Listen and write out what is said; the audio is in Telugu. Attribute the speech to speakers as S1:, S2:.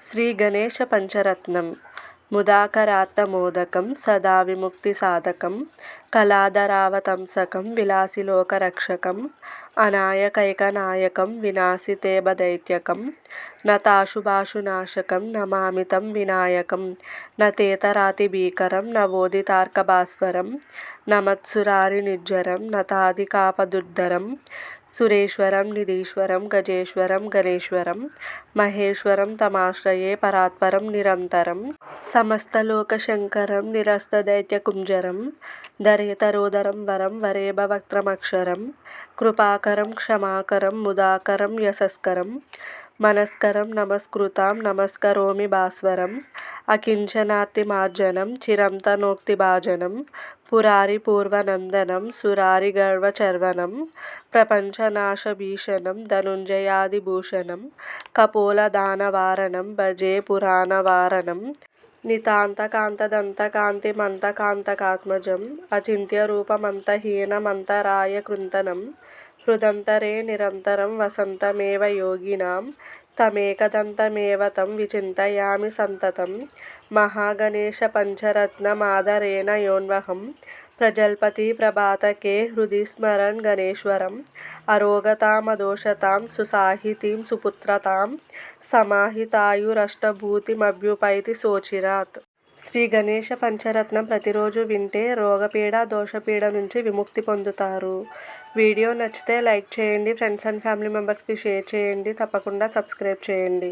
S1: శ్రీ గణేశ పంచరత్నం. ముదాకరాత్తమోదకం సదా విముక్తి సాధకం. కళాధరావతంసకం విలాసిలోకరక్షకం అనాయకైకనాయకం వినాశితేభదైత్యకం నతాశుభాశునాశకం నమామి తం వినాయకం. నతేతరాతిభీకరం నవోదితార్కభాస్వరం నమత్సురారి నిర్జరం నతాదికాపదుర్ధరం సురేశ్వరం నిధీశ్వరం గజేశ్వరం గణేశ్వరం మహేశ్వరం తమాశ్రయే పరాత్పరం నిరంతరం. సమస్తలోకశంకరం నిరస్తదైత్యకుంజరం ధరేతరోదరం వరం వరేభవక్త్రమక్షరం కృపాకరం క్షమాకరం ముదాకరం యశస్కరం మనస్కరం నమస్కృతాం నమస్కరోమి భాస్వరం అకించనార్తి మార్జనం చిరంతనోక్తి భాజనం పురారి పూర్వనందనం సురారి గర్వచర్వణం ప్రపంచనాశభీషణం ధనుంజయాదిభూషణం కపోలదానవారణం భజే పురాణవారణం నితాంతకాంతదంతకాంతిమంతకాంతకాత్మజం కృంతనం హృదంతరే నిరంతరం వసంతమేవ యోగినాం. తమేకదంతమేవ తం విచింతయామి సంతతం. మహాగణేశపంచరత్నమాదరేణ యోన్వహం. ప్రజల్పతి ప్రభాతకే హృది స్మరన్ గణేశ్వరం. అరోగతామదోషతాం సుసాహితీం సుపుత్రతాం. సమాహితాయురష్టభూతిమభ్యుపైతి శోచిరాత్ శ్రీ గణేశ పంచరత్నం ప్రతిరోజు వింటే రోగపీడ దోషపీడ నుంచి విముక్తి పొందుతారు. వీడియో నచ్చితే లైక్ చేయండి ఫ్రెండ్స్ అండ్ ఫ్యామిలీ మెంబర్స్కి షేర్ చేయండి తప్పకుండా సబ్స్క్రైబ్ చేయండి.